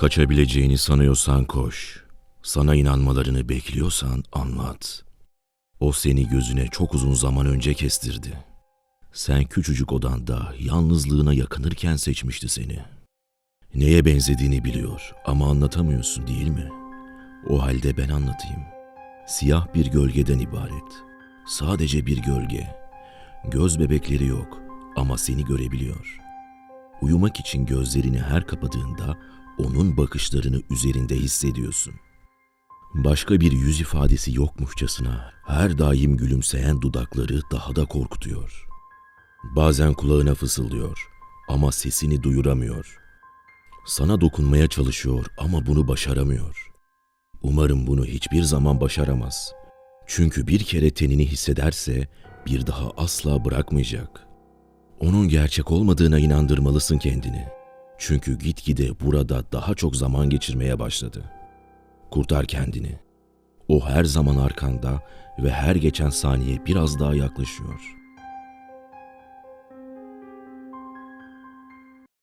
Kaçabileceğini sanıyorsan koş. Sana inanmalarını bekliyorsan anlat. O seni gözüne çok uzun zaman önce kestirdi. Sen küçücük odanda yalnızlığına yakınırken seçmişti seni. Neye benzediğini biliyor ama anlatamıyorsun değil mi? O halde ben anlatayım. Siyah bir gölgeden ibaret. Sadece bir gölge. Göz bebekleri yok ama seni görebiliyor. Uyumak için gözlerini her kapadığında onun bakışlarını üzerinde hissediyorsun. Başka bir yüz ifadesi yokmuşçasına her daim gülümseyen dudakları daha da korkutuyor. Bazen kulağına fısıldıyor ama sesini duyuramıyor. Sana dokunmaya çalışıyor ama bunu başaramıyor. Umarım bunu hiçbir zaman başaramaz. Çünkü bir kere tenini hissederse bir daha asla bırakmayacak. Onun gerçek olmadığına inandırmalısın kendini. Çünkü gitgide burada daha çok zaman geçirmeye başladı. Kurtar kendini. O her zaman arkanda ve her geçen saniye biraz daha yaklaşıyor.